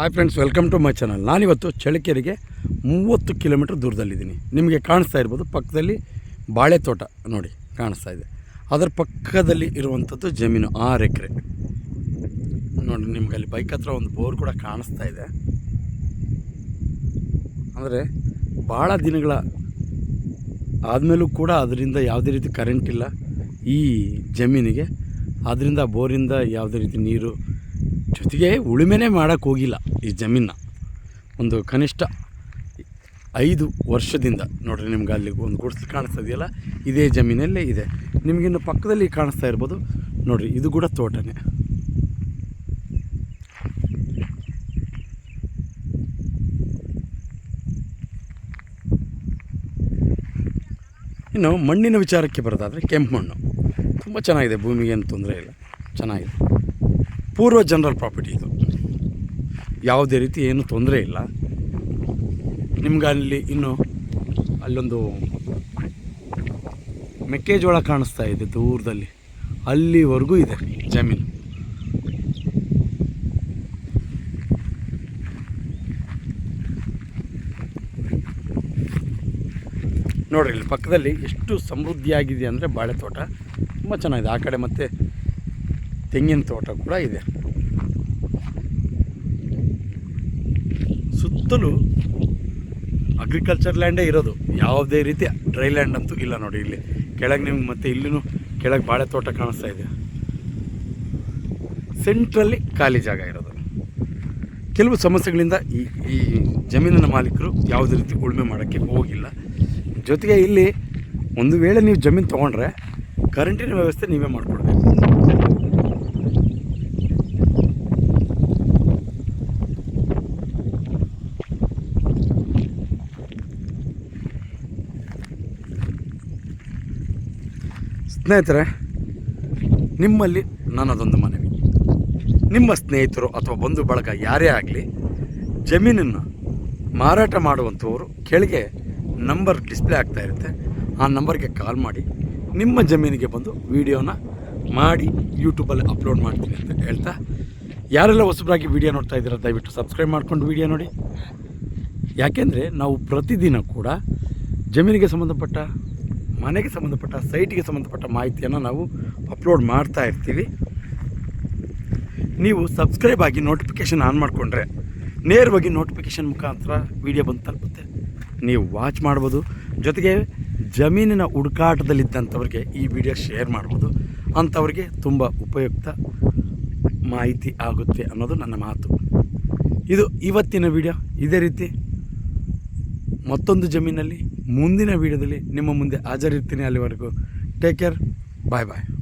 Hi friends welcome to my channel ನಾನಿವತ್ತು ಚಳ್ಳಕೆರೆಗೆ ಮೂವತ್ತು ಕಿಲೋಮೀಟ್ರ್ ದೂರದಲ್ಲಿದ್ದೀನಿ. ನಿಮಗೆ ಕಾಣಿಸ್ತಾ ಇರ್ಬೋದು, ಪಕ್ಕದಲ್ಲಿ ಬಾಳೆ ತೋಟ ನೋಡಿ ಕಾಣಿಸ್ತಾ ಇದೆ. ಅದರ ಪಕ್ಕದಲ್ಲಿ ಇರುವಂಥದ್ದು ಜಮೀನು ಆರು ಎಕರೆ. ನೋಡಿ, ನಿಮ್ಗೆ ಅಲ್ಲಿ ಬೈಕ್ ಹತ್ರ ಒಂದು ಬೋರ್ ಕೂಡ ಕಾಣಿಸ್ತಾ ಇದೆ. ಅಂದರೆ ಭಾಳ ದಿನಗಳ ಆದಮೇಲೂ ಕೂಡ ಅದರಿಂದ ಯಾವುದೇ ರೀತಿ ಕರೆಂಟ್ ಇಲ್ಲ. ಈ ಜಮೀನಿಗೆ, ಅದರಿಂದ ಬೋರಿಂದ ಯಾವುದೇ ರೀತಿ ನೀರು ಜೊತೆಗೆ ಉಳುಮೆನೇ ಮಾಡೋಕ್ಕೆ ಹೋಗಿಲ್ಲ ಈ ಜಮೀನ. ಒಂದು ಕನಿಷ್ಠ ಐದು ವರ್ಷದಿಂದ ನೋಡಿರಿ ನಿಮ್ಗೆ ಅಲ್ಲಿ ಒಂದು ಗುಡಿಸ್ಲು ಕಾಣಿಸ್ತಾ ಇದೆಯಲ್ಲ, ಇದೇ ಜಮೀನಲ್ಲೇ ಇದೆ. ನಿಮಗಿನ್ನು ಪಕ್ಕದಲ್ಲಿ ಕಾಣಿಸ್ತಾ ಇರ್ಬೋದು. ನೋಡಿರಿ, ಇದು ಕೂಡ ತೋಟನೇ. ಇನ್ನು ಮಣ್ಣಿನ ವಿಚಾರಕ್ಕೆ ಬರೋದಾದರೆ ಕೆಂಪು ಮಣ್ಣು. ತುಂಬ ಚೆನ್ನಾಗಿದೆ, ಭೂಮಿಗೇನು ತೊಂದರೆ ಇಲ್ಲ. ಚೆನ್ನಾಗಿದೆ. ಪೂರ್ವ ಜನರಲ್ ಪ್ರಾಪರ್ಟಿ ಇದು. ಯಾವುದೇ ರೀತಿ ಏನು ತೊಂದರೆ ಇಲ್ಲ. ನಿಮ್ಗೆ ಅಲ್ಲಿ ಇನ್ನು ಅಲ್ಲೊಂದು ಮೆಕ್ಕೆಜೋಳ ಕಾಣಿಸ್ತಾ ಇದೆ ದೂರದಲ್ಲಿ. ಅಲ್ಲಿವರೆಗೂ ಇದೆ ಜಮೀನು. ನೋಡಿರಿ, ಇಲ್ಲಿ ಪಕ್ಕದಲ್ಲಿ ಎಷ್ಟು ಸಮೃದ್ಧಿಯಾಗಿದೆ ಅಂದರೆ ಬಾಳೆ ತೋಟ ತುಂಬ ಚೆನ್ನಾಗಿದೆ. ಆ ಕಡೆ ಮತ್ತು ತೆಂಗಿನ ತೋಟ ಕೂಡ ಇದೆ. ಸುತ್ತಲೂ ಅಗ್ರಿಕಲ್ಚರ್ ಲ್ಯಾಂಡೇ ಇರೋದು. ಯಾವುದೇ ರೀತಿ ಡ್ರೈ ಲ್ಯಾಂಡ್ ಅಂತೂ ಇಲ್ಲ ನೋಡಿ ಇಲ್ಲಿ. ಕೆಳಗೆ ನಿಮ್ಗೆ ಮತ್ತೆ ಇಲ್ಲಿನು ಕೆಳಗೆ ಬಾಳೆ ತೋಟ ಕಾಣಿಸ್ತಾ ಇದೆ. ಸೆಂಟ್ರಲ್ಲಿ ಖಾಲಿ ಜಾಗ ಇರೋದು. ಕೆಲವು ಸಮಸ್ಯೆಗಳಿಂದ ಈ ಈ ಜಮೀನಿನ ಮಾಲೀಕರು ಯಾವುದೇ ರೀತಿ ಉಳುಮೆ ಮಾಡೋಕ್ಕೆ ಹೋಗಿಲ್ಲ. ಜೊತೆಗೆ ಇಲ್ಲಿ ಒಂದು ವೇಳೆ ನೀವು ಜಮೀನು ತೊಗೊಂಡ್ರೆ ಕರೆಂಟಿನ ವ್ಯವಸ್ಥೆ ನೀವೇ ಮಾಡಿಕೊಡ್ಬೇಕು. ಸ್ನೇಹಿತರೆ, ನಿಮ್ಮಲ್ಲಿ ನನ್ನದೊಂದು ಮನವಿ. ನಿಮ್ಮ ಸ್ನೇಹಿತರು ಅಥವಾ ಬಂಧು ಬಳಗ ಯಾರೇ ಆಗಲಿ, ಜಮೀನನ್ನು ಮಾರಾಟ ಮಾಡುವಂಥವರು ಕೆಳಗೆ ನಂಬರ್ ಡಿಸ್ಪ್ಲೇ ಆಗ್ತಾ ಇರುತ್ತೆ. ಆ ನಂಬರ್ಗೆ ಕಾಲ್ ಮಾಡಿ, ನಿಮ್ಮ ಜಮೀನಿಗೆ ಬಂದು ವೀಡಿಯೋನ ಮಾಡಿ, ಯೂಟ್ಯೂಬಲ್ಲಿ ಅಪ್ಲೋಡ್ ಮಾಡ್ತೀನಿ ಅಂತ ಹೇಳ್ತಾ, ಯಾರೆಲ್ಲ ಹೊಸಬರಾಗಿ ವಿಡಿಯೋ ನೋಡ್ತಾ ಇದ್ದೀರ, ದಯವಿಟ್ಟು ಸಬ್ಸ್ಕ್ರೈಬ್ ಮಾಡ್ಕೊಂಡು ವಿಡಿಯೋ ನೋಡಿ. ಯಾಕೆಂದರೆ ನಾವು ಪ್ರತಿದಿನ ಕೂಡ ಜಮೀನಿಗೆ ಸಂಬಂಧಪಟ್ಟ ಮನೆಗೆ ಸಂಬಂಧಪಟ್ಟ, ಸೈಟಿಗೆ ಸಂಬಂಧಪಟ್ಟ ಮಾಹಿತಿಯನ್ನು ನಾವು ಅಪ್ಲೋಡ್ ಮಾಡ್ತಾ ಇರ್ತೀವಿ. ನೀವು ಸಬ್ಸ್ಕ್ರೈಬ್ ಆಗಿ ನೋಟಿಫಿಕೇಷನ್ ಆನ್ ಮಾಡಿಕೊಂಡ್ರೆ ನೇರವಾಗಿ ನೋಟಿಫಿಕೇಷನ್ ಮುಖಾಂತರ ವಿಡಿಯೋ ಬಂದು ತಲುಪುತ್ತೆ. ನೀವು ವಾಚ್ ಮಾಡ್ಬೋದು. ಜೊತೆಗೆ ಜಮೀನಿನ ಹುಡುಕಾಟದಲ್ಲಿದ್ದಂಥವ್ರಿಗೆ ಈ ವಿಡಿಯೋ ಶೇರ್ ಮಾಡ್ಬೋದು. ಅಂಥವ್ರಿಗೆ ತುಂಬ ಉಪಯುಕ್ತ ಮಾಹಿತಿ ಆಗುತ್ತೆ ಅನ್ನೋದು ನನ್ನ ಮಾತು. ಇದು ಇವತ್ತಿನ ವಿಡಿಯೋ ಇದೇ ರೀತಿ ಮತ್ತೊಂದು ಜಮೀನಲ್ಲಿ ಮುಂದಿನ ವೀಡಿಯೋದಲ್ಲಿ ನಿಮ್ಮ ಮುಂದೆ ಹಾಜರಿರ್ತೀನಿ ಅಲ್ಲಿವರೆಗೂ. ಟೇಕ್ ಕೇರ್ ಬಾಯ್ ಬಾಯ್